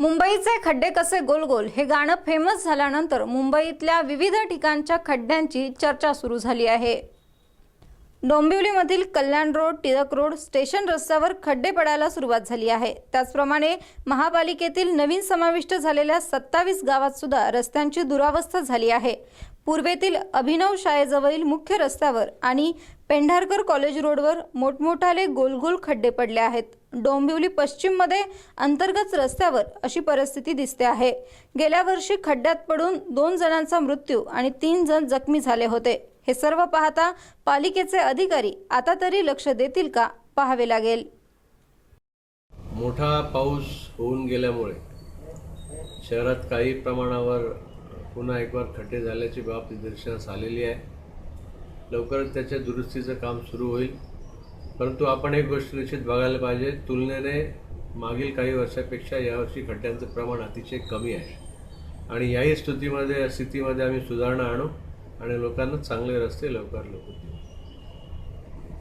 मुंबईचे खड्डे कसे गोल गोल हे गाणं फेमस झाल्यानंतर मुंबईतल्या विविध ठिकाणच्या खड्ड्यांची चर्चा सुरू झाली आहे. डोंबिवलीमधील Kalyan road Tilak road station रस्त्यावर खड्डे पडायला सुरुवात झाली आहे. त्याचप्रमाणे महापालिकेतील नवीन समाविष्ट झालेल्या सत्तावीस गावात सुद्धा रस्त्यांची दुरावस्था झाली आहे. पूर्वेतील अभिनव शाळेजवळील मुख्य रस्त्यावर आणि पेंढारकर कॉलेज रोडवर मोठमोठाले गोलगोल खड्डे पडले आहेत. डोंबिवली पश्चिममध्ये अंतर्गत रस्त्यावर अशी परिस्थिती दिसते आहे. गेल्या वर्षी खड्ड्यात पडून दोन जणांचा मृत्यू आणि तीन जण जखमी झाले होते. हे सर्व पाहता पालिकेचे अधिकारी आता तरी लक्ष देतील का पाहावे लागेल. मोठा पाऊस होऊन गेल्यामुळे शहरात काही प्रमाणावर पुन्हा एकवार खड्डे झाल्याची बाब निदर्शनास आलेली आहे. लवकरच त्याच्या दुरुस्तीचं काम सुरू होईल. परंतु आपण एक गोष्ट निश्चित बघायला पाहिजे तुलनेने मागील काही वर्षापेक्षा यावर्षी खड्ड्यांचं प्रमाण अतिशय कमी आहे. आणि याही स्थितीमध्ये स्थितीमध्ये आम्ही सुधारणा आणू. आणि लोकांना चांगले रस्ते लवकर लवकर देऊ.